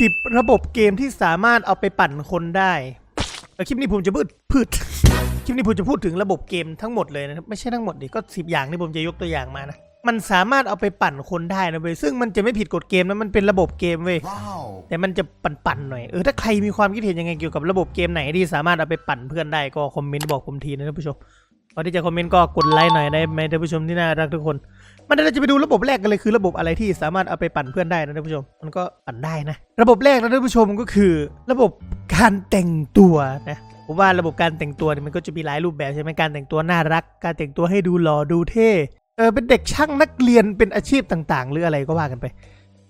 10 ระบบเกมที่สามารถเอาไปปั่นคนได้เออคลิปนี้ผมจะพูดพืดคลิปนี้ผมจะพูดถึงระบบเกมทั้งหมดเลยนะครับไม่ใช่ทั้งหมดดิก็สิบอย่างที่ผมจะยกตัวอย่างมานะมันสามารถเอาไปปั่นคนได้นะเว้ยซึ่งมันจะไม่ผิดกฎเกมนะมันเป็นระบบเกมเว้ย Wow. แต่มันจะปั่นๆหน่อยเออถ้าใครมีความคิดเห็นยังไงเกี่ยวกับระบบเกมไหนที่สามารถเอาไปปั่นเพื่อนได้ก็คอมเมนต์บอกผมทีนะท่านผู้ชมก่อนที่จะคอมเมนต์ก็กดไลค์หน่อยได้ไหมท่านผู้ชมที่น่ารักทุกคน มันเราจะไปดูระบบแรกกันเลยคือระบบอะไรที่สามารถเอาไปปั่นเพื่อนได้นะท่านผู้ชม มันก็ปั่นได้นะ ระบบแรกนะท่านผู้ชมก็คือ ระบบการแต่งตัวนะผมว่าระบบการแต่งตัวเนี่ยมันก็จะมีหลายรูปแบบใช่ไหมการแต่งตัวน่ารัก การแต่งตัวให้ดูหล่อดูเท่เออเป็นเด็กช่างนักเรียนเป็นอาชีพต่างๆ หรืออะไรก็ว่ากันไป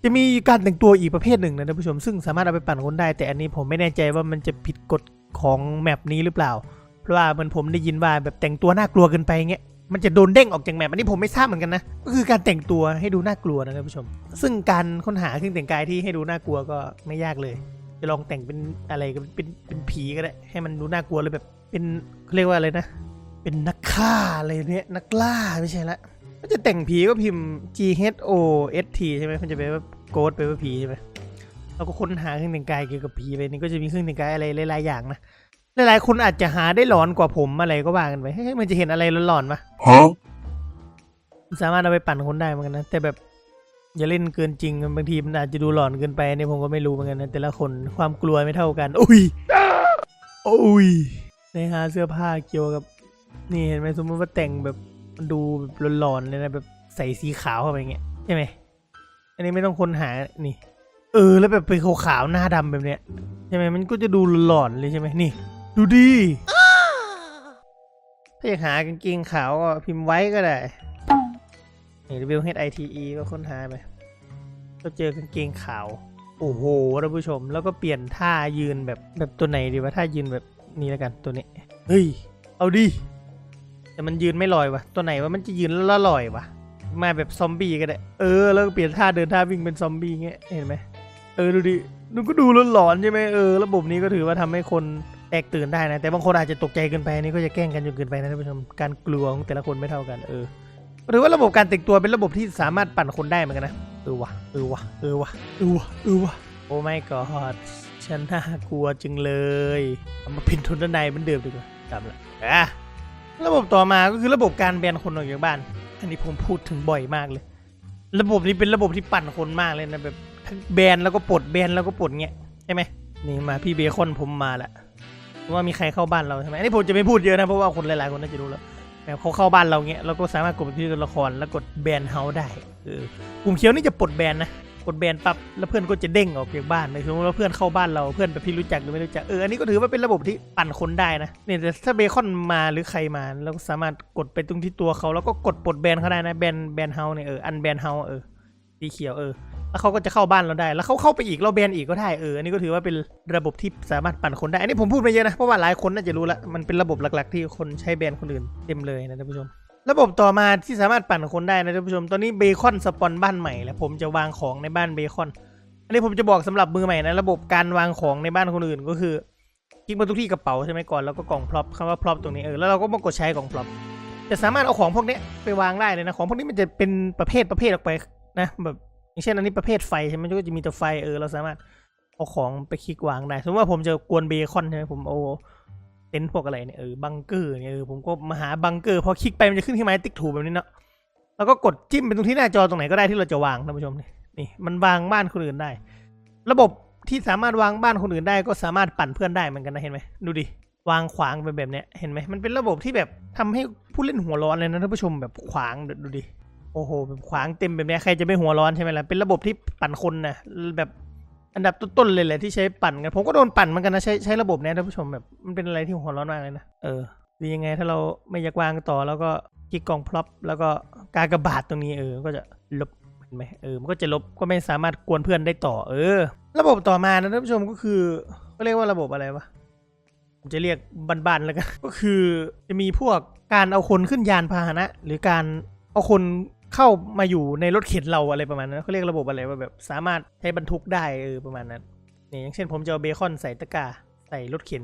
จะมีการแต่งตัวอีกประเภทหนึ่งนะท่านผู้ชม ซึ่งสามารถเอาไปปั่นคนได้ แต่อันนี้ผมไม่แน่ใจว่ามันจะผิดกฎของแมปนี้หรือเปล่า เพราะว่ามันผมได้ยินว่าแบบแต่งตัวน่ากลัวเกินไปเงี้ย มันจะโดนเด้งออกจากแมปอันนี้ผมไม่ทราบเหมือนกันนะก็คือการแต่งตัวให้ดูน่ากลัวนะท่านผู้ชม ซึ่งการค้นหาเครื่องแต่งกายที่ให้ดูน่ากลัวก็ไม่ยากเลย จะลองแต่งเป็นอะไรก็เป็นเป็นผีก็ได้ ให้มันดูน่ากลัวเลยแบบ เป็นเรียกว่าอะไรนะ เป็นนักฆ่าอะไรเนี้ยนักล่าไม่ใช่ละถ้าจะแต่งผีก็พิมพ์ G H O S T ใช่ไหมมันจะแปลว่าโกดแปลว่าผีใช่ไหมเราก็ค้นหาเครื่องแต่งกายเกี่ยวกับผีไปนี่ก็จะมีเครื่องแต่งกายอะไรหลายๆอย่างนะ หลายๆคนอาจจะหาได้หลอนกว่าผมอะไรก็ว่ากันไปเฮ้ยมันจะเห็นอะไรหลอนๆปะ Huh? สามารถเอาไปปั่นคนได้เหมือนกันนะแต่แบบอย่าเล่นเกินจริงบางทีมันอาจจะดูหลอนเกินไปเนี่ยผมก็ไม่รู้เหมือนกันนะแต่ละคนความกลัวไม่เท่ากันอุ้ยอุ้ยในหาเสื้อผ้าเกี่ยวกับ นี่เห็นไหมสมมติว่าแต่งแบบมันดูแบบหลอนๆเลยนะแบบใส่สีขาวเข้าไปอย่างเงี้ยใช่ไหมอันนี้ไม่ต้องค้นหานี่ เออแล้วแบบเป็นขาวๆหน้าดำแบบเนี้ยใช่ไหมมันก็จะดูหลอนๆเลยใช่ไหมนี่ ดูดิถ้าอยากหากางเกงขาวก็พิมพ์ไว้ก็ได้นี่ W H I T E ก็ค้นหาไปก็เจอกางเกงขาว โอ้โหท่านผู้ชม แล้วก็เปลี่ยนท่ายืนแบบแบบตัวไหนดีวะท่ายืนแบบนี้แล้วกันตัวนี้ เฮ้ย เอาดิ แต่มันยืนไม่ลอยวะตัวไหนว่ามันจะยืนแล้วลอยวะมาแบบซอมบี้ก็ได้ เออ แล้วก็เปลี่ยนท่าเดินท่าวิ่งเป็นซอมบี้เงี้ย เห็นไหม เออ ดูดิดูก็ดูหลอนๆใช่ไหมเออ ระบบนี้ก็ถือว่าทำให้คน แตกตื่นได้นะ แต่บางคนอาจจะตกใจเกินไปนี่ก็จะแกล้งกันจนเกินไปนะท่านผู้ชมการกลัวของแต่ละคนไม่เท่ากันเออหรือว่าระบบการแต่งตัวเป็นระบบที่สามารถปั่นคนได้เหมือนกันนะเออวะเออวะเออวะเออวะเออวะโอ้ไม่กอดฉันน่ากลัวจึงเลยเอามาเป็นทุนด้านในเหมือนเดิมดีกว่ากลับละอะระบบต่อมาก็คือระบบการแบนคนออกจากบ้าน อันนี้ผมพูดถึงบ่อยมากเลย ระบบนี้เป็นระบบที่ปั่นคนมากเลยนะแบบแบนแล้วก็ปลดแบนแล้วก็ปลดเงี้ยใช่ไหมนี่มาพี่เบคอนผมมาละ ว่ามีใครเข้าบ้านเราใช่ไหมอันนี้ผมจะไม่พูดเยอะนะเพราะว่าคนหลายๆคนน่าจะรู้แล้วแบบเขาเข้าบ้านเราเงี้ยเราก็สามารถกดไปที่ตัวละครแล้วกดแบนเฮาได้เออปุ่มเขียวนี่จะปลดแบนนะกดแบนปั๊บแล้วเพื่อนก็จะเด้งออกจากบ้านเลยสมมติว่าเพื่อนเข้าบ้านเราเพื่อนแบบพี่รู้จักหรือไม่รู้จักเอออันนี้ก็ถือว่าเป็นระบบที่ปั่นคนได้นะเนี่ยแต่ถ้าเบคอนมาหรือใครมาเราก็สามารถกดไปตรงที่ตัวเขาแล้วก็กดปลดแบนเขาได้นะแบนแบนเฮาเนี่ยเอออันแบนเฮาเออสีเขียวเออ แล้วเขาก็จะเข้าบ้านเราได้ แล้วเขาเข้าไปอีกเราแบนอีกก็ได้เอออันนี้ก็ถือว่าเป็นระบบที่สามารถปั่นคนได้ อันนี้ผมพูดไปเยอะนะเพราะว่าหลายคนน่าจะรู้ละมันเป็นระบบหลัก ๆ ที่คนใช้แบนคนอื่นเต็มเลยนะท่านผู้ชม ระบบต่อมาที่สามารถปั่นคนได้นะท่านผู้ชม ตอนนี้เบคอนสปอนบ้านใหม่แล้วผมจะวางของในบ้านเบคอน อันนี้ผมจะบอกสำหรับมือใหม่นะระบบการวางของในบ้านคนอื่นก็คือคลิกมาทุกที่กระเป๋าใช่ไหมก่อนแล้วก็กล่องพร็อพคำว่าพร็อพตรงนี้เออแล้วเราก็มากดใช้กล่องพร็อพจะสามารถเอาของพวกนี้ไปวางได้เลยนะของพวกนี้มันจะเป็นประเภทประเภทออกไปนะแบบ อย่างเช่นอันนี้ประเภทไฟใช่ไหมก็จะมีแต่ไฟเออเราสามารถเอาของไปคลิกวางได้สมมติว่าผมจะกวนเบคอนใช่ไหมผมเอาเต็นท์พวกอะไรเนี่ยเออบังเกอร์เนี่ยเออผมก็มาหาบังเกอร์พอคลิกไปมันจะขึ้นที่ไม้ติ๊กถูแบบนี้เนาะแล้วก็กดจิ้มเป็นตรงที่หน้าจอตรงไหนก็ได้ที่เราจะวางท่านผู้ชมนี่นี่มันวางบ้านคนอื่นได้ ระบบที่สามารถวางบ้านคนอื่นได้ก็สามารถปั่นเพื่อนได้เหมือนกันนะเห็นไหมดูดิวางขวางไปแบบเนี้ยเห็นไหมมันเป็นระบบที่แบบทำให้ผู้เล่นหัวร้อนเลยนะท่านผู้ชมแบบขวางดูดิ โอ้โหแบบขวางเต็มแบบนี้ใครจะไม่หัวร้อนใช่ไหมล่ะเป็นระบบที่ปั่นคนนะแบบอันดับต้นๆเลยแหละที่ใช้ปั่นกันผมก็โดนปั่นเหมือนกันนะใช้ใช้ระบบเนี้ยท่านผู้ชมแบบมันเป็นอะไรที่หัวร้อนมากเลยนะเออดียังไงถ้าเราไม่อยากวางต่อแล้วก็คลิกกองพล็อปแล้วก็กากระบาทตรงนี้เออก็จะลบเห็นไหมเออมันก็จะลบก็ไม่สามารถกวนเพื่อนได้ต่อ เออ ระบบต่อมานะท่านผู้ชมก็คือก็เรียกว่าระบบอะไรวะผมจะเรียกบ้านๆแล้วกันก็คือจะมีพวกการเอาคนขึ้นยานพาหนะ หรือการเอาคน เข้ามาอยู่ในรถเข็นเราอะไรประมาณนั้นเขาเรียกระบบอะไรว่าแบบสามารถใช้บรรทุกได้เออประมาณนั้นนี่อย่างเช่นผมจะเอาเบคอนใส่ตะกร้าใส่รถเข็น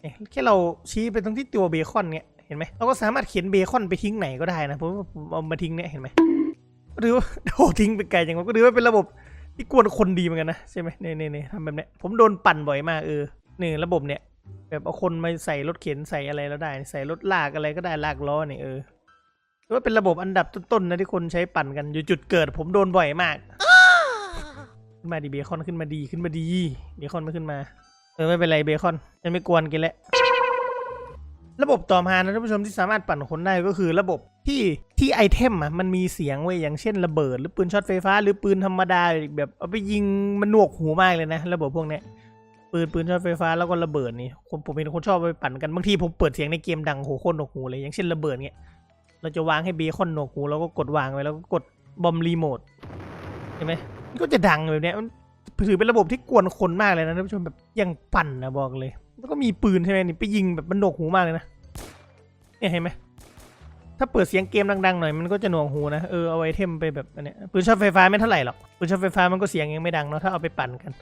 เนี่ยแค่เราชี้ไปตรงที่ตัวเบคอนเนี่ยเห็นไหมเราก็สามารถเข็นเบคอนไปทิ้งไหนก็ได้นะผมเอามาทิ้งเนี่ยเห็นไหมหรือว่าโอ้ทิ้งไปไกลจังวะก็ถือว่าเป็นระบบที่กวนคนดีเหมือนกันนะใช่ไหมเนี่ยเนี่ยเน่ทำแบบเนี้ยผมโดนปั่นบ่อยมากเออนี่ระบบเนี่ยแบบเอาคนมาใส่รถเข็นใส่อะไรแล้วได้ ใส่รถลากอะไรก็ได้ลากล้อเนี่ยเออ ว่าเป็นระบบอันดับต้นๆนะที่คนใช้ปั่นกันอยู่จุดเกิด ผมโดนบ่อยมาก ขึ้นมาดีเบคอนขึ้นมาดีขึ้นมาดีเบคอนไม่ขึ้นมา เออไม่เป็นไรเบคอนจะไม่กวนกินแล้วระบบต่อมานะท่านผู้ชมที่สามารถปั่นคนได้ก็คือระบบที่ที่ไอเทมอะมันมีเสียงไว้ยอย่างเช่นระเบิด หรือปืนช็อตไฟฟ้า หรือปืนธรรมดาแบบเอาไปยิงมันหนวกหูมากเลยนะ ระบบพวกเนี้ยปืนปืนช็อตไฟฟ้าแล้วก็ระเบิดนี่ผมผมเป็นคนชอบไปปั่นกันบางทีผมเปิดเสียงในเกมดังโหโคนหนวกหูเลยอย่างเช่นระเบิดเนี้ย เราจะวางให้เบคอนหนวกหูแล้วก็กดวางไว้แล้วก็กดบอมรีโมทเห็นไหมมันก็จะดังแบบเนี้ยมันถือเป็นระบบที่กวนคนมากเลยนะท่านผู้ชมแบบยังปั่นนะบอกเลย แล้วก็มีปืนใช่ไหมนี่ไปยิงแบบมันหนวกหูมากเลยนะเนี่ยเห็นไหมถ้าเปิดเสียงเกมดังๆหน่อยมันก็จะหนวกหูนะเออเอาไอเทมไปแบบอันเนี้ยปืนช็อตไฟฟ้าไม่เท่าไหร่หรอกปืนช็อตไฟฟ้ามันก็เสียงยังไม่ดังเนาะถ้าเอาไปปั่นกัน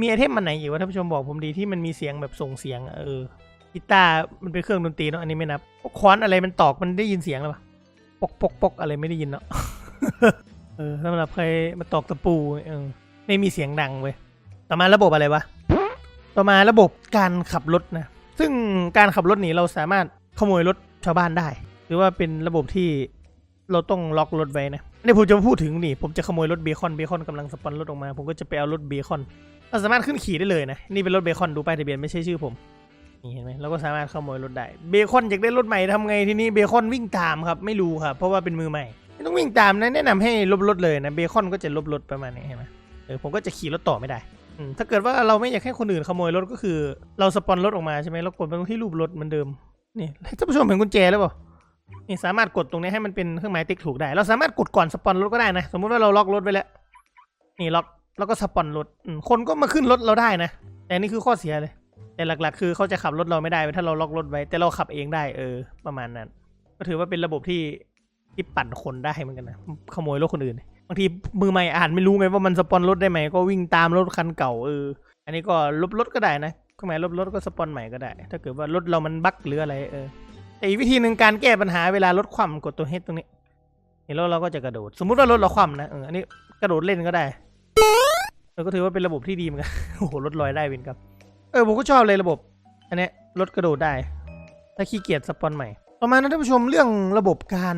มีไอเทมมันไหนอยู่วะท่านผู้ชมบอกผมดีที่มันมีเสียงแบบส่งเสียงเออ กีตาร์มันเป็นเครื่องดนตรีเนาะอันนี้ไม่นับพวกค้อนอะไรมันตอกมันได้ยินเสียงหรือเปล่าปกปกปกอะไรไม่ได้ยินเนาะเออสำหรับใครมาตอกตะปูเออไม่มีเสียงดังเว้ยต่อมาระบบอะไรวะต่อมาระบบการขับรถนะซึ่งการขับรถนี้เราสามารถขโมยรถชาวบ้านได้ หรือว่าเป็นระบบที่เราต้องล็อกรถไว้นะนี่ผมจะมาพูดถึงนี่ผมจะขโมยรถเบคอนเบคอนกำลังสปอนรถออกมา ผมก็จะไปเอารถเบคอนเราสามารถขึ้นขี่ได้เลยนะ นี่เป็นรถเบคอนดูป้ายทะเบียนไม่ใช่ชื่อผม นี่เห็นไหมเราก็สามารถขโมยรถได้เบคอนอยากได้รถใหม่ทำไงทีนี้เบคอนวิ่งตามครับไม่รู้ครับเพราะว่าเป็นมือใหม่ไม่ต้องวิ่งตามนะแนะนำให้ลบรถเลยนะเบคอนก็จะลบรถประมาณนี้เห็นไหมเออผมก็จะขี่รถต่อไม่ได้ถ้าเกิดว่าเราไม่อยากให้คนอื่นขโมยรถก็คือ เราสปอนรถออกมาใช่ไหมเรากดไปตรงที่รูปรถเหมือนเดิมนี่ท่านผู้ชมเห็นกุญแจแล้วเปล่านี่สามารถกดตรงนี้ให้มันเป็นเครื่องหมายติ๊กถูกได้ เราสามารถกดก่อนสปอนรถก็ได้นะสมมุติว่าเราล็อกรถไว้แล้วนี่ล็อกแล้วก็สปอนรถคนก็มาขึ้นรถเราได้นะ แต่นี่คือข้อเสียเลย แต่หลักๆ คือเขาจะขับรถเราไม่ได้ถ้าเราล็อกรถไว้ แต่เราขับเองได้เออ ประมาณนั้น ก็ถือว่าเป็นระบบที่ที่ปั่นคนได้เหมือนกันนะขโมยรถคนอื่นบางทีมือใหม่อ่านไม่รู้ไงว่ามันสปอนรถได้ไหมก็วิ่งตามรถคันเก่าเอออันนี้ก็ลบรถก็ได้นะเครื่องหมายลบรถก็สปอนใหม่ก็ได้ ถ้าเกิดว่ารถเรามันบั๊กหรืออะไรเออแต่อีกวิธีหนึ่งการแก้ปัญหาเวลารถคว่ำกดตัวเฮดตรงนี้นี่แล้วเราก็จะกระโดด สมมุติว่ารถเราคว่ำนะเอออันนี้กระโดดเล่นก็ได้เออก็ถือว่าเป็นระบบที่ดีเหมือนกันโอ้โหรถลอยได้วินครับ เออผมก็ชอบเลยระบบ อันนี้รถกระโดดได้ ถ้าขี้เกียจสปอนใหม่ต่อมานะท่านผู้ชมเรื่องระบบการ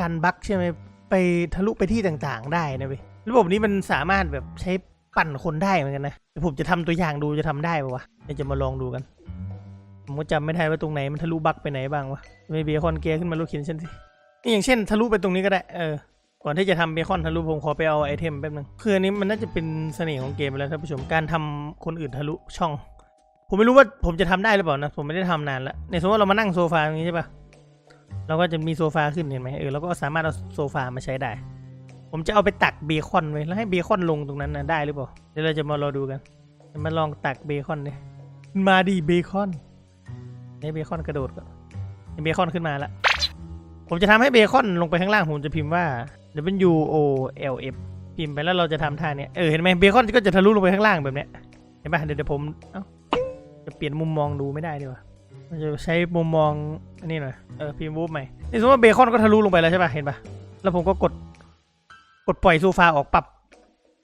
การบั๊กใช่ไหมไปทะลุไปที่ต่างๆ ได้นะเว้ยระบบนี้มันสามารถแบบใช้ปั่นคนได้เหมือนกันนะเดี๋ยวผมจะทำตัวอย่างดูจะทำได้ปะวะเดี๋ยวจะมาลองดูกันผมก็จำไม่ได้ว่าตรงไหนมันทะลุบั๊กไปไหนบ้างวะไม่เบคอนเกียร์ขึ้นมาลูกเขียนฉันสินี่อย่างเช่น ทะลุไปตรงนี้ก็ได้เออ ก่อนที่จะทำเบคอนทะลุผมขอไปเอาไอเทมแป๊บนึงคืออันนี้มันน่าจะเป็นเสน่ห์ของเกมไปแล้วท่านผู้ชมการทำคนอื่นทะลุช่อง ผมไม่รู้ว่าผมจะทำได้หรือเปล่านะผมไม่ได้ทำนานแล้วเนี่ยสมมติว่าเรามานั่งโซฟาอย่างนี้ใช่ปะเราก็จะมีโซฟาขึ้นเห็นไหมเออเราก็สามารถเอาโซฟามาใช้ได้ ผมจะเอาไปตักเบคอนไว้แล้วให้เบคอนลงตรงนั้นนะได้หรือเปล่าเดี๋ยวเราจะมารอดูกันมาลองตักเบคอนดิมาดีเบคอนให้เบคอนกระโดดก่อนเบคอนขึ้นมาและ ผมจะทำให้เบคอนลงไปข้างล่างผมจะพิมพ์ว่า W O L F พิมพ์ไปแล้วเราจะทำท่าเนี้ยเออเห็นไหมเบคอนก็จะทะลุลงไปข้างล่างแบบเนี้ยเห็นปะเดี๋ยวเดี๋ยวผมเอ้าจะเปลี่ยนมุมมองดูไม่ได้ดีกว่ามันจะใช้มุมมองอันนี้หน่อยเออพิมพ์วูฟใหม่นี่สมมติว่าเบคอนก็ทะลุลงไปแล้วใช่ป่ะเห็นป่ะแล้วผมก็กดกดปล่อยโซฟาออกปรับ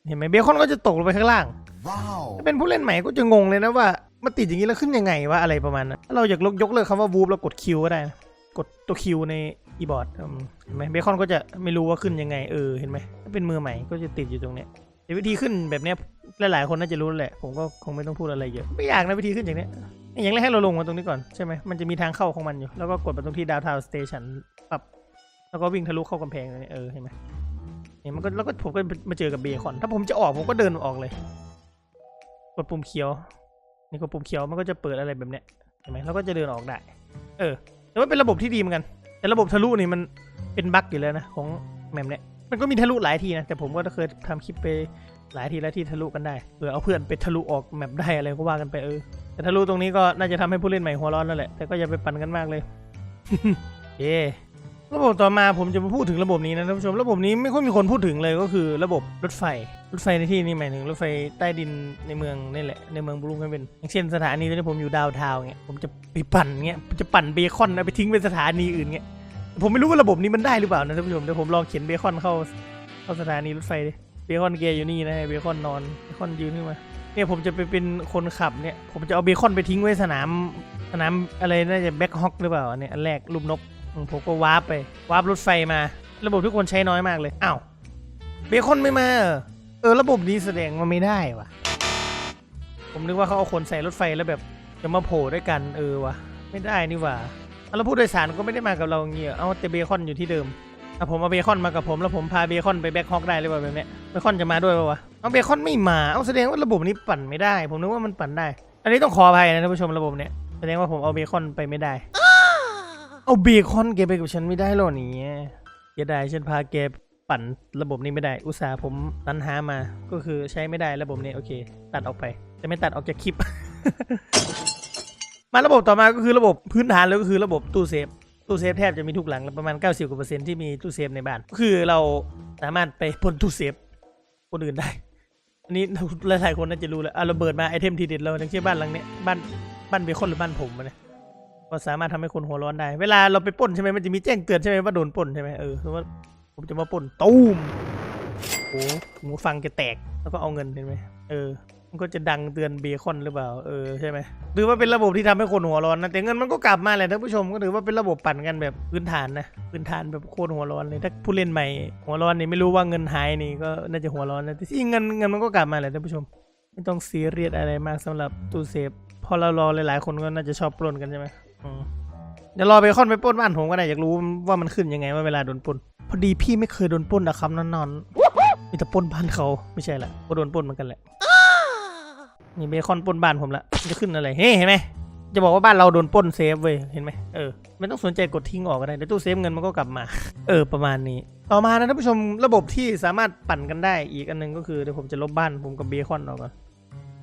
เห็นไหมเบคอนก็จะตกลงไปข้างล่าง Wow. ถ้าเป็นผู้เล่นใหม่ก็จะงงเลยนะว่ามันติดอย่างนี้แล้วขึ้นยังไงวะอะไรประมาณนั้นถ้าเราอยากลกยกเลิกคำว่าวูฟแล้วกดคิวก็ได้นะกดตัวคิวใน คีย์บอร์ดเห็นไหมเบคอนก็จะไม่รู้ว่าขึ้นยังไงเออเห็นไหมถ้าเป็นมือใหม่ก็จะติดอยู่ตรงเนี้ยแต่วิธีขึ้นแบบเนี้ยหลายๆคนน่าจะรู้แหละ ผมก็คงไม่ต้องพูดอะไรเยอะไม่อยากนะวิธีขึ้นอย่างเนี้ยอย่างแรกให้เราลงมาตรงนี้ก่อนใช่ไหมมันจะมีทางเข้าของมันอยู่ แล้วก็กดไปตรงที่ดาวทาวสเตชันปรับแล้วก็วิ่งทะลุเข้ากำแพงตรงนี้เออเห็นไหมเนี่ยมันก็แล้วก็ผมก็มาเจอกับเบคอน ถ้าผมจะออกผมก็เดินออกเลย กดปุ่มเขียว นี่กดปุ่มเขียวมันก็จะเปิดอะไรแบบเนี้ยเห็นไหมแล้วก็จะเดินออกได้ เออแต่ว่าเป็นระบบที่ดีเหมือนกัน แต่ระบบทะลุนี่มันเป็นบั๊กอยู่แล้วนะของแมมเนี่ยมันก็มีทะลุหลายทีนะแต่ผมก็เคยทำคลิปไปหลายทีแล้วที่ทะลุกันได้เผื่อเอาเพื่อนไปทะลุออกแมปได้อะไรก็ว่ากันไปเออแต่ทะลุตรงนี้ก็น่าจะทำให้ผู้เล่นใหม่หัวร้อนนั่นแหละแต่ก็อย่าไปปั่นกันมากเลยเย่ระบบต่อมาผมจะมาพูดถึงระบบนี้นะท่านผู้ชมระบบนี้ไม่ค่อยมีคนพูดถึงเลยก็คือระบบรถไฟ รถไฟในที่นี้หมายถึงรถไฟใต้ดินในเมืองนี่แหละในเมืองบรูคเป็นอย่างเช่นสถานีที่ผมอยู่ดาวทาวเงี้ยผมจะไปปั่นเงี้ยจะปั่นเบคอนไปทิ้งเป็นสถานีอื่นเงี้ย ผมไม่รู้ว่าระบบนี้มันได้หรือเปล่านะท่านผู้ชมเดี๋ยวผมลองเขียนเบคอนเข้าเข้าสถานีรถไฟดิเบคอนเกย์อยู่นี่นะเบคอนนอนเบคอนยืนขึ้นมาเนี่ยผมจะไปเป็นคนขับเนี่ยผมจะเอาเบคอนไปทิ้งไว้สนามสนามอะไรน่าจะแบ็คฮอกหรือเปล่าเนี่ยอันแรกรูปนกผมก็วาร์ปไปวาร์ปรถไฟมา ระบบทุกคนใช้น้อยมากเลยอ้าวเบคอนไม่มาเออระบบนี้แสดงมาไม่ได้วะผมนึกว่าเขาเอาคนใส่รถไฟแล้วแบบจะมาโผล่ด้วยกันเออวะไม่ได้นี่หว่า แล้วผู้โดยสารก็ไม่ได้มากับเราอย่างเงี้ยเอาแต่เบคอนอยู่ที่เดิมอะผมเอาเบคอนมากับผมแล้วผมพาเบคอนไปแบ็คฮอกได้หรือเปล่าแบบเนี้ยเบคอนจะมาด้วยปะวะเอาเบคอนไม่มาเอาแสดงว่าระบบนี้ปั่นไม่ได้ ผมนึกว่ามันปั่นได้ อันนี้ต้องขออภัยนะท่านผู้ชมระบบเนี้ยแสดงว่าผมเอาเบคอนไปไม่ได้ เอาเบคอนแกไปกับฉันไม่ได้หรอเนี่ยอย่าได้ฉันพาแกปั่นระบบนี้ไม่ได้ อุตส่าห์ผมตันหามา ก็คือใช้ไม่ได้ระบบนี้โอเค ตัดออกไปจะไม่ตัดออกจากคลิป มาระบบต่อมาก็คือระบบพื้นฐานเลยก็คือระบบตู้เซฟตู้เซฟแทบจะมีทุกหลังประมาณ 90กว่าเปอร์เซ็นต์ที่มีตู้เซฟในบ้าน ก็คือเราสามารถไปปล้นตู้เซฟคนอื่นได้ อันนี้หลายๆคนน่าจะรู้แล้วอะระเบิดมาไอเทมทีเด็ดเราอย่างเช่นบ้านหลังเนี้ยบ้านบ้านเบคอนหรือบ้านผมอะเนี่ยก็สามารถทำให้คนหัวร้อนได้ เวลาเราไปปล้นใช่ไหมมันจะมีแจ้งเตือนใช่ไหมว่าโดนปล้นใช่ไหมเออคือว่าผมจะมาปล้นตูมโอ้โหหูฟังจะแตกแล้วก็เอาเงินเห็นไหมเออ มันก็จะดังเตือนเบคอนหรือเปล่า เออใช่ไหมถือว่าเป็นระบบที่ทำให้คนหัวร้อนนะแต่เงินมันก็กลับมาแหละท่านผู้ชมก็ถือว่าเป็นระบบปั่นกันแบบพื้นฐานนะพื้นฐานแบบโคตรหัวร้อนเลยถ้าผู้เล่นใหม่หัวร้อนนี่ไม่รู้ว่าเงินหายนี่ก็น่าจะหัวร้อนนะแต่ที่เงินเงินมันก็กลับมาแหละท่านผู้ชม ไม่ต้องซีเรียสอะไรมากสำหรับตู้เซฟพอเรารอหลายๆคนก็น่าจะชอบปล้นกันใช่ไหมอืมเดี๋ยวรอเบคอนไปปล้นบ้านผมก็ได้อยากรู้ว่ามันขึ้นยังไงว่าเวลาโดนปล้นพอดีพี่ไม่เคยโดนปล้นนะครับนอนๆมีแต่ปล้นบ้านเขาไม่ใช่ละก็โดนปล้นเหมือนกันแหละ นี่เบคอนปนบ้านผมละจะขึ้นอะไรเฮ้เห็นไหมจะบอกว่าบ้านเราโดนปนเซฟเว้ยเห็นไหมเออไม่ต้องสนใจกดทิ้งออกก็ได้เดี๋ยวตู้เซฟเงินมันก็กลับมา เออประมาณนี้ ต่อมานะท่านผู้ชมระบบที่สามารถปั่นกันได้อีกอันหนึงก็คือเดี๋ยวผมจะลบบ้านผมกับเบคอนออกก่อน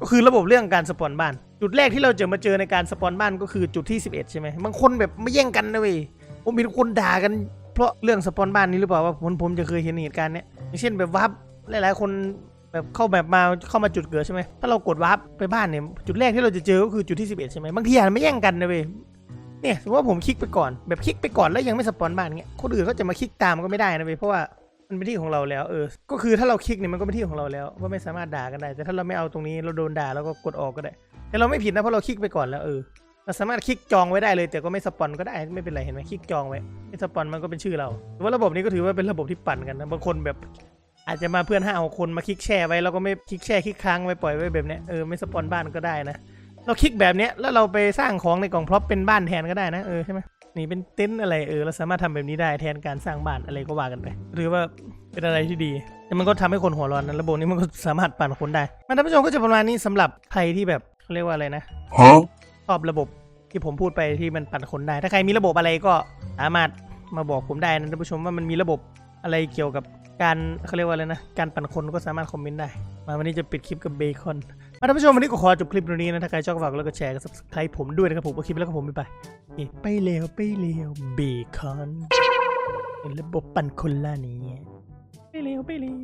ก็คือระบบเรื่องการสปอนบ้าน จุดแรกที่เราจะมาเจอในการสปอนบ้านก็คือจุดที่ 11 ใช่ไหมบางคนแบบไม่แย่งกันนะเว้ยผมเห็นคนด่ากันเพราะเรื่องสปอนบ้านนี้หรือเปล่าว่าผมผมจะเคยเห็นเหตุการณ์เนี้ยอย่างเช่นแบบวับหลายๆ คน แบบเข้าแบบมาเข้ามาจุดเกิดใช่ไหมถ้าเรากดวับไปบ้านเนี่ยจุดแรกที่เราจะเจอก็คือจุดที่ 11 ใช่ไหมบางทีอาจไม่แย่งกันนะเว้ยเนี่ยสมมติว่าผมคลิกไปก่อนแบบคลิกไปก่อนแล้วยังไม่สปอนบ้านเงี้ยคนอื่นก็จะมาคลิกตามก็ไม่ได้นะเว้ยเพราะว่ามันเป็นที่ของเราแล้วเออ ก็คือถ้าเราคลิกเนี่ยมันก็เป็นที่ของเราแล้วว่าไม่สามารถด่ากันได้ แต่ถ้าเราไม่เอาตรงนี้เราโดนด่าเราก็กดออกก็ได้ แต่เราไม่ผิดนะเพราะเราคลิกไปก่อนแล้วเออเราสามารถคลิกจองไว้ได้เลย แต่ก็ไม่สปอนก็ได้ไม่เป็นไรเห็นไหมคลิกจองไว้ไม่สปอนมันก็เป็นชื่อเราแต่ว่าระบบนี้ก็ถือว่าเป็นระบบที่ปั่นกันนะบางคนแบบ อาจจะมาเพื่อนห้าหกคนมาคลิกแชร์ไว้แล้วก็ไม่คลิกแชร์คลิกค้างไว้ปล่อยไว้แบบเนี้ยเออไม่สปอนบ้านก็ได้นะ เราคลิกแบบเนี้ยแล้วเราไปสร้างของในกล่องพร็อพเป็นบ้านแทนก็ได้นะเออใช่ไหมนี่เป็นเต็นท์อะไรเออเราสามารถทำแบบนี้ได้แทนการสร้างบ้านอะไรก็ว่ากันไป หรือว่าเป็นอะไรที่ดีแต่มันก็ทำให้คนหัวร้อนนะระบบนี้มันก็สามารถปั่นคนได้มันท่านผู้ชมก็จะประมาณนี้สำหรับใครที่แบบเขาเรียกว่าอะไรนะ Huh? ชอบระบบที่ผมพูดไปที่มันปั่นคนได้ ถ้าใครมีระบบอะไรก็สามารถมาบอกผมได้นะท่านผู้ชมว่ามันมีระบบอะไรเกี่ยวกับ การเขาเรียกว่าอะไรนะ การปั่นคนก็สามารถคอมเมนต์ได้ มาวันนี้จะปิดคลิปกับเบคอนมาท่านผู้ชมวันนี้ก็ขอจบคลิปตรงนี้นะ ถ้าใครชอบฝากแล้วก็แชร์กับ subscribe ผมด้วยนะครับผมก็คลิปแล้วก็ผมไปไปไปเร็วไปเร็วเบคอนเป็นระบบปั่นคนล่านี้ไปเร็วไปเร็ว